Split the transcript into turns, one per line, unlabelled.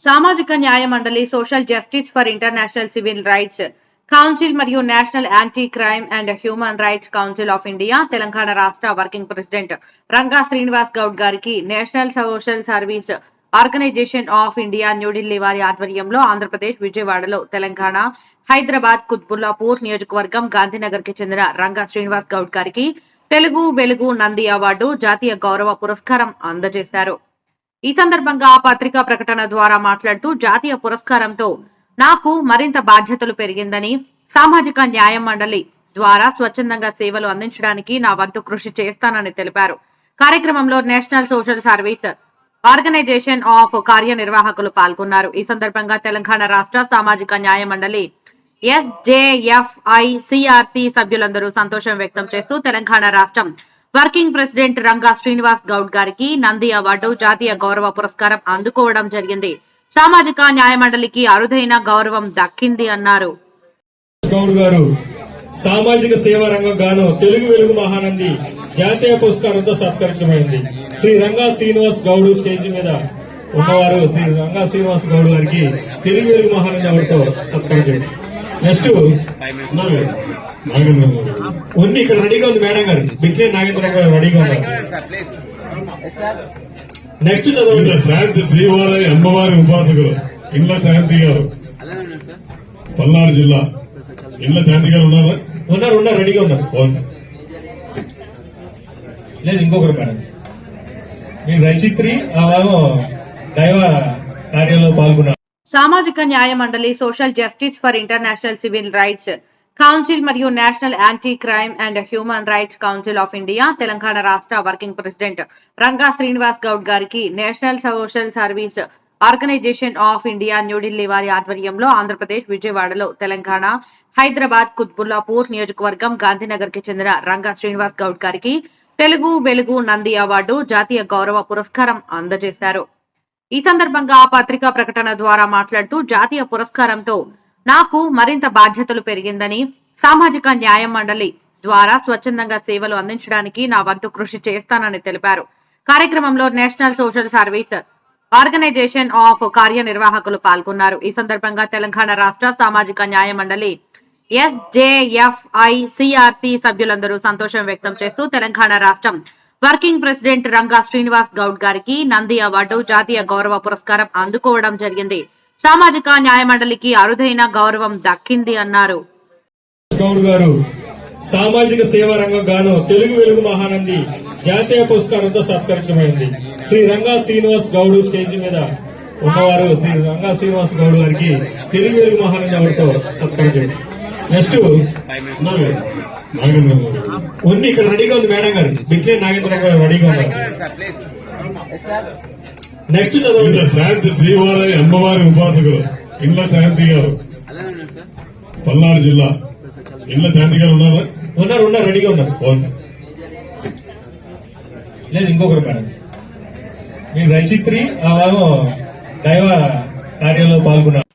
సామాజిక న్యాయ మండలి social justice for international civil rights council మరియు national anti crime and human rights council of India Telangana రాష్ట్ర working president Ranga Srinivas Goud గారికి national social service organisation of India New Delhi వారి ఆధ్వర్యంలో ఆంధ్రప్రదేశ్ విజయవాడలో తెలంగాణ హైదరాబాద్ కుత్బుల్లాపూర్ నియోజకవర్గం గాంధీనగర్కి చెందిన రంగా శ్రీనివాస్ గౌడ్ గారికి తెలుగు వెలుగు నంది అవార్డు జాతీయ గౌరవ పురస్కారం అందజేశారు. ఈ సందర్భంగా ఆ పత్రికా ప్రకటన ద్వారా మాట్లాడుతూ జాతీయ పురస్కారంతో నాకు మరింత బాధ్యతలు పెరిగిందని సామాజిక న్యాయ మండలి ద్వారా స్వచ్ఛందంగా సేవలు అందించడానికి నా వంతు కృషి చేస్తానని తెలిపారు. కార్యక్రమంలో national social service organisation of కార్యనిర్వాహకులు పాల్గొన్నారు. ఈ సందర్భంగా తెలంగాణ రాష్ట్ర సామాజిక న్యాయ మండలి ఎస్జేఎఫ్ఐ సిఆర్సి సభ్యులందరూ సంతోషం వ్యక్తం చేస్తూ తెలంగాణ రాష్ట్రం వర్కింగ్ ప్రెసిడెంట్ రంగా శ్రీనివాస్ గౌడ్ గారికి నంది అవార్డు జాతీయ గౌరవ పురస్కారం అందుకోవడం జరిగింది. సామాజిక న్యాయ మండలికి అరుదైన గౌరవం దక్కింది అన్నారు.
గౌడ్ గారు సామాజిక సేవా రంగం గాను తెలుగు వెలుగు మహానంది జాతీయ పురస్కారంతో సత్కరించబడింది. శ్రీ రంగా శ్రీనివాస్ గౌడ్ స్టేజ్ మీద ఉన్నవారు శ్రీ రంగా శ్రీనివాస్ గౌడ్ గారికి తెలుగు వెలుగు మహానంది అవార్డుతో సత్కరించండి నెక్స్ట్
నాగేంద్ర గారు
ఉంది ఇక్కడ రెడీగా ఉంది మేడం గారు. బిట్నే నాగేంద్ర గారు రెడీగా ఉన్నారు. నెక్స్ట్ చదవండి.
శాంతి శ్రీవారి అమ్మవారి ఉపాసకులు. ఇండ్ల శాంతి గారు. పల్నాడు జిల్లా. ఇండ్ల శాంతి గారు ఉన్నారా?
ఉన్నారు ఉన్నారు రెడీగా ఉన్నారు.
ఫోన్
లేదు ఇంకొకరు మేడం. మీరు రచిత్రి దైవ కార్యంలో పాల్గొన్నారు.
సామాజిక న్యాయ మండలి social justice for international civil rights council మరియు national anti crime and human rights council of India Telangana రాష్ట్ర వర్కింగ్ ప్రెసిడెంట్ రంగా శ్రీనివాస్ గౌడ్ గారికి national social service organisation of India New Delhi వారి ఆధ్వర్యంలో ఆంధ్రప్రదేశ్ విజయవాడలో తెలంగాణ హైదరాబాద్ కుత్బుల్లాపూర్ నియోజకవర్గం గాంధీనగర్కి చెందిన రంగా శ్రీనివాస్ గౌడ్ గారికి తెలుగు వెలుగు నంది అవార్డు జాతీయ గౌరవ పురస్కారం అందజేశారు. ఈ సందర్భంగా ఆ పత్రికా ప్రకటన ద్వారా మాట్లాడుతూ జాతీయ పురస్కారంతో నాకు మరింత బాధ్యతలు పెరిగిందని సామాజిక న్యాయ మండలి ద్వారా స్వచ్ఛందంగా సేవలు అందించడానికి నా వంతు కృషి చేస్తానని తెలిపారు. కార్యక్రమంలో national social service organisation of కార్యనిర్వాహకులు పాల్గొన్నారు. ఈ సందర్భంగా తెలంగాణ రాష్ట్ర సామాజిక న్యాయ మండలి ఎస్జేఎఫ్ఐ సిఆర్సి సభ్యులందరూ సంతోషం వ్యక్తం చేస్తూ తెలంగాణ రాష్ట్రం వర్కింగ్ ప్రెసిడెంట్ రంగా శ్రీనివాస్ గౌడ్ గారికి నంది అవార్డు జాతీయ గౌరవ పురస్కారం అందుకోవడం జరిగింది. సామాజిక న్యాయ మండలికి అరుదైన గౌరవం దక్కింది అన్నారు.
గౌడ్ గారు సామాజిక సేవా రంగం గాను తెలుగు వెలుగు మహానంది జాతీయ పురస్కారంతో సత్కరించబడింది. శ్రీ రంగా శ్రీనివాస్ గౌడ్ స్టేజ్ మీద ఉన్నవారు శ్రీ రంగా శ్రీనివాస్ గౌడ్ గారికి తెలుగు వెలుగు మహానంది అవార్డుతో సత్కరించండి నెక్స్ట్ ఉంది ఇక్కడ రెడీగా ఉంది మేడం గారు. బిట్నే నాగేంద్ర గారు రెడీగా ఉన్నారు. నెక్స్ట్ చదవండి.
శాంతి శ్రీవారి అమ్మవారి ఉపాసకులు. ఇండ్ల శాంతి గారు. పల్నాడు జిల్లా. ఇండ్ల శాంతి గారు ఉన్నారా?
ఉన్నారు ఉన్నారు రెడీగా ఉన్నారు. లేదు ఇంకొకరు మేడం. మీరు రచిత్రి ఆమెమో దైవ కార్యంలో పాల్గొన్నారు